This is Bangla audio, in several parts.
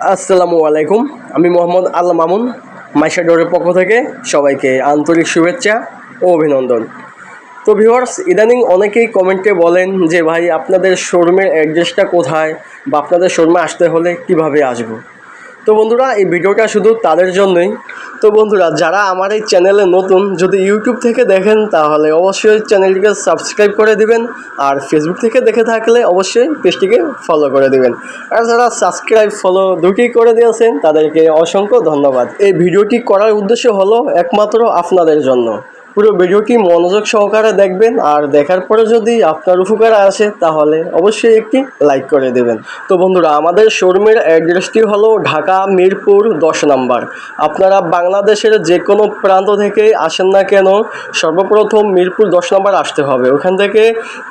আসসালামু আলাইকুম। আমি মোহাম্মদ আল্লাহ মামুন, মাইশা ডোরের পক্ষ থেকে সবাইকে আন্তরিক শুভেচ্ছা ও অভিনন্দন। তো ভিউয়ার্স, ইদানিং অনেকেই কমেন্টে বলেন যে, ভাই, আপনাদের শোরুমের অ্যাড্রেসটা কোথায় বা আপনাদের শোরুমে আসতে হলে কীভাবে আসব? তো বন্ধুরা, এই ভিডিওটা শুধু তাদের জন্যই। তো বন্ধুরা, যারা আমার এই চ্যানেলে নতুন, যদি ইউটিউব থেকে দেখেন, তাহলে অবশ্যই চ্যানেলটিকে সাবস্ক্রাইব করে দিবেন, আর ফেসবুক থেকে দেখে থাকলে অবশ্যই পেজটিকে ফলো করে দিবেন। আর যারা সাবস্ক্রাইব ফলো দুটি করে দিয়েছেন, তাদেরকে অসংখ্য ধন্যবাদ। এই ভিডিওটি করার উদ্দেশ্য হলো একমাত্র আপনাদের জন্য। পুরো ভিডিওটি মনোযোগ সহকারে দেখবেন, আর দেখার পরে যদি আপনার উপকার আসে, তাহলে অবশ্যই একটি লাইক করে দেবেন। তো বন্ধুরা, আমাদের শোরুমের অ্যাড্রেসটি হলো ঢাকা মিরপুর দশ নাম্বার। আপনারা বাংলাদেশের যে কোনো প্রান্ত থেকে আসেন না কেন, সর্বপ্রথম মিরপুর দশ নাম্বার আসতে হবে। ওখান থেকে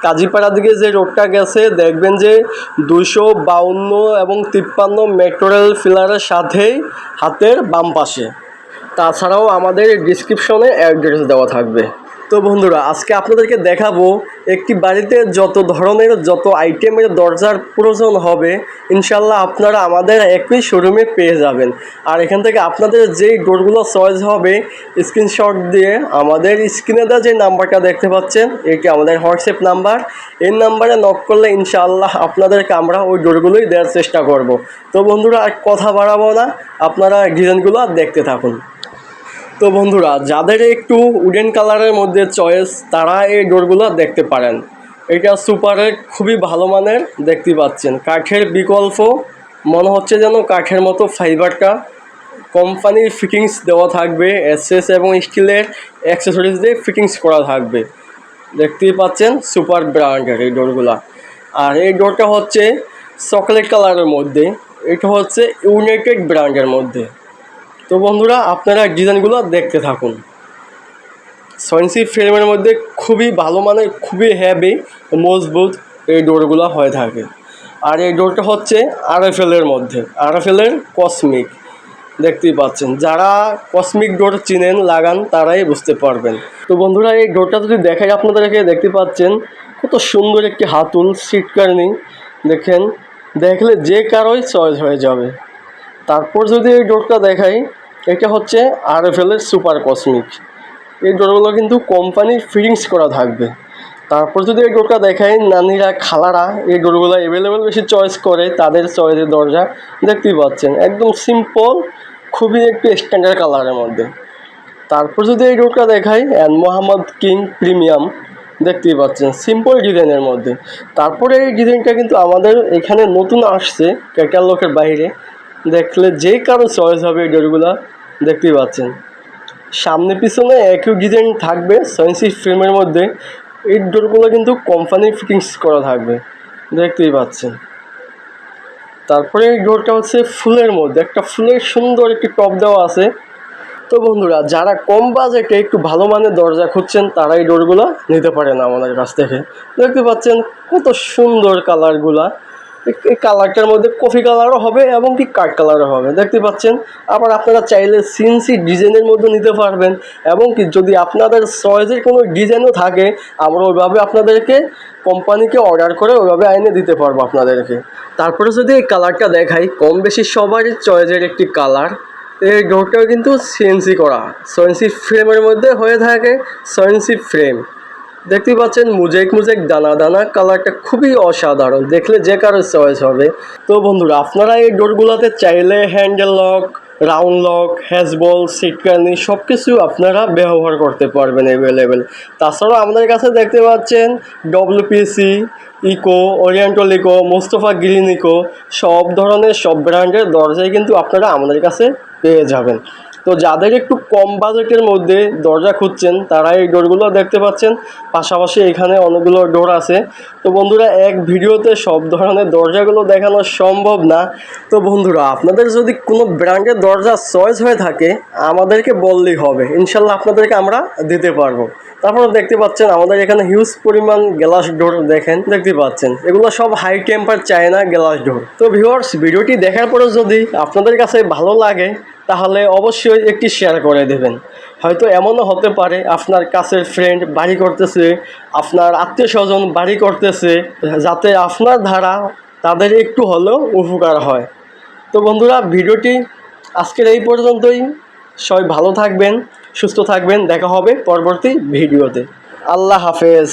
কাজীপাড়া দিকে যে রোডটা গেছে, দেখবেন যে দুশো বাউন্ন এবং তিপ্পান্ন মেট্রো রেল ফিলারের সাথেই হাতের বাম পাশে। তাছাড়াও আমাদের ডিসক্রিপশনে অ্যাড্রেস দেওয়া থাকবে। তো বন্ধুরা, আজকে আপনাদেরকে দেখাবো একটি বাড়িতে যত ধরনের যত আইটেমের দরজার প্রয়োজন হবে ইনশাল্লাহ আপনারা আমাদের একই শোরুমে পেয়ে যাবেন। আর এখান থেকে আপনাদের যেই ডোরগুলো চয়েস হবে স্ক্রিনশট দিয়ে আমাদের স্ক্রিনে দেওয়া যে নাম্বারটা দেখতে পাচ্ছেন, এটি আমাদের হোয়াটসঅ্যাপ নাম্বার। এই নাম্বারে নক করলে ইনশাআল্লাহ আপনাদেরকে আমরা ওই ডোরগুলোই দেওয়ার চেষ্টা করব। তো বন্ধুরা, আর কথা বাড়াবো না, আপনারা ডিজাইনগুলো দেখতে থাকুন। তো বন্ধুরা, যাদের একটু উডেন কালারের মধ্যে চয়েস তারা এই ডোরগুলো দেখতে পারেন। এটা সুপারের খুবই ভালো মানের দেখতে পাচ্ছেন। কাঠের বিকল্প, মনে হচ্ছে যেন কাঠের মতো ফাইবারটা কোম্পানির ফিটিংস দেওয়া থাকবে এসএস এবং স্টিলের অ্যাক্সেসরিজ দিয়ে ফিটিংস করা থাকবে। দেখতেই পাচ্ছেন সুপার ব্র্যান্ডের এই ডোরগুলা। আর এই ডোরটা হচ্ছে চকলেট কালারের মধ্যে। এটা হচ্ছে ইউনাইটেড ব্র্যান্ডের মধ্যে। তো বন্ধুরা, আপনারা ডিজাইনগুলো দেখতে থাকুন। সয়েন্সি ফ্রেমের মধ্যে খুবই ভালো মানের, খুবই হ্যাভি মজবুত এই ডোরগুলো হয়ে থাকে। আর এই ডোরটা হচ্ছে আরএফএলের মধ্যে। আরএফএলের কসমিক দেখতেই পাচ্ছেন। যারা কসমিক ডোর চিনেন, লাগান, তারাই বুঝতে পারবেন। তো বন্ধুরা, এই ডোরটা যদি দেখাই আপনাদেরকে, দেখতে পাচ্ছেন কত সুন্দর একটি হাতুল সিট কার্নিং দেখেন, দেখলে যে কারোই চয়েস হয়ে যাবে। তারপর যদি এই ডোরটা দেখাই, এটা হচ্ছে আর আরএফএলের সুপার কসমিক এই ডোরগুলো কিন্তু কোম্পানির ফিটিংস করা থাকবে। তারপর যদি এই ডোরটা দেখাই, নানিরা, খালারা, এই ডোরগুলো অ্যাভেলেবেল বেশি চয়েস করে, তাদের চয়েসের দরজা দেখতেই পাচ্ছেন। একদম সিম্পল খুবই একটু স্ট্যান্ডার্ড কালারের মধ্যে। তারপর যদি এই ডোরটা দেখাই অ্যান্ড মোহাম্মদ কিং প্রিমিয়াম দেখতেই পাচ্ছেন সিম্পল ডিজাইনের মধ্যে। তারপরে এই ডিজাইনটা কিন্তু আমাদের এখানে নতুন আসছে ক্যাটালগের বাইরে। দেখলে যে কারও চয়েস হবে এই ডোরগুলো দেখতেই পাচ্ছেন। সামনে পিছনে একই ডিজাইন থাকবে সয়েন্সি ফ্রেমের মধ্যে। এই ডোরগুলো কিন্তু কোম্পানি ফিটিংস করা থাকবে, দেখতেই পাচ্ছেন। তারপরে এই ডোরটা হচ্ছে ফুলের মধ্যে। একটা ফুলের সুন্দর একটি টপ দেওয়া আছে। তো বন্ধুরা, যারা কম বাজেটে একটু ভালো মানের দরজা খুঁজছেন, তারা এই ডোরগুলো নিতে পারেন আমাদের কাছ থেকে। দেখতে পাচ্ছেন কত সুন্দর কালারগুলা কালারটার মধ্যে কফি কালারও হবে এবং কি কাঠ কালারও হবে। দেখতে পাচ্ছেন? আবার আপনারা চাইলে সিনসি ডিজাইনের মধ্যে নিতে পারবেন এবং কি যদি আপনাদের চয়েসের কোনো ডিজাইনও থাকে, আমরা ওইভাবে আপনাদেরকে কোম্পানিকে অর্ডার করে ওইভাবে আইনে দিতে পারব আপনাদেরকে। তারপরে যদি এই কালারটা দেখাই, কম বেশি সবারই চয়েসের একটি কালার এই ডোরটাও কিন্তু সিএনসি করা। সয়েন্সি ফ্রেমের মধ্যে হয়ে থাকে সয়েন্সি ফ্রেম দেখতেই পাচ্ছেন, মুজেক মুজেক, দানা দানা, কালারটা খুবই অসাধারণ। দেখলে যে কারও চয়েস হবে। তো বন্ধুরা, আপনারা এই ডোরগুলোতে চাইলে হ্যান্ডেল লক রাউন্ড লক হ্যাজবল সিটকানি সব কিছু আপনারা ব্যবহার করতে পারবেন অ্যাভেলেবেল তাছাড়াও আমাদের কাছে দেখতে পাচ্ছেন WPC eco oriental eco Mostafa green eco সব ধরনের, সব ব্র্যান্ডের দরজাই কিন্তু আপনারা আমাদের কাছে পেয়ে যাবেন। তো যাদের একটু কম বাজেটের মধ্যে দরজা খুঁজছেন তারা এই ডোরগুলো দেখতে পাচ্ছেন। পাশাপাশি এখানে অনেকগুলো ডোর আছে। তো বন্ধুরা, এক ভিডিওতে সব ধরনের দরজাগুলো দেখানো সম্ভব না। তো বন্ধুরা, আপনাদের যদি কোনো ব্র্যান্ডের দরজা চয়েস হয়ে থাকে, আমাদেরকে বললেই হবে। ইনশাল্লাহ আপনাদেরকে আমরা দিতে পারব। তারপরে দেখতে পাচ্ছেন, আমাদের এখানে হিউজ পরিমাণ গ্লাস ডোর দেখেন, দেখতে পাচ্ছেন। এগুলো সব high temper China glass door তো ভিউয়ার্স ভিডিওটি দেখার পরে যদি আপনাদের কাছে ভালো লাগে তাহলে অবশ্যই একটি শেয়ার করে দেবেন। হয়তো এমনও হতে পারে, আপনার কাছের ফ্রেন্ড বাড়ি করতেছে, আপনার আত্মীয় স্বজন বাড়ি করতেছে, যাতে আপনার ধারা তাদের একটু হলেও উপকার হয়। তো বন্ধুরা, ভিডিওটি আজকের এই পর্যন্তই। সবাই ভালো থাকবেন, সুস্থ থাকবেন। দেখা হবে পরবর্তী ভিডিওতে। আল্লাহ হাফেজ।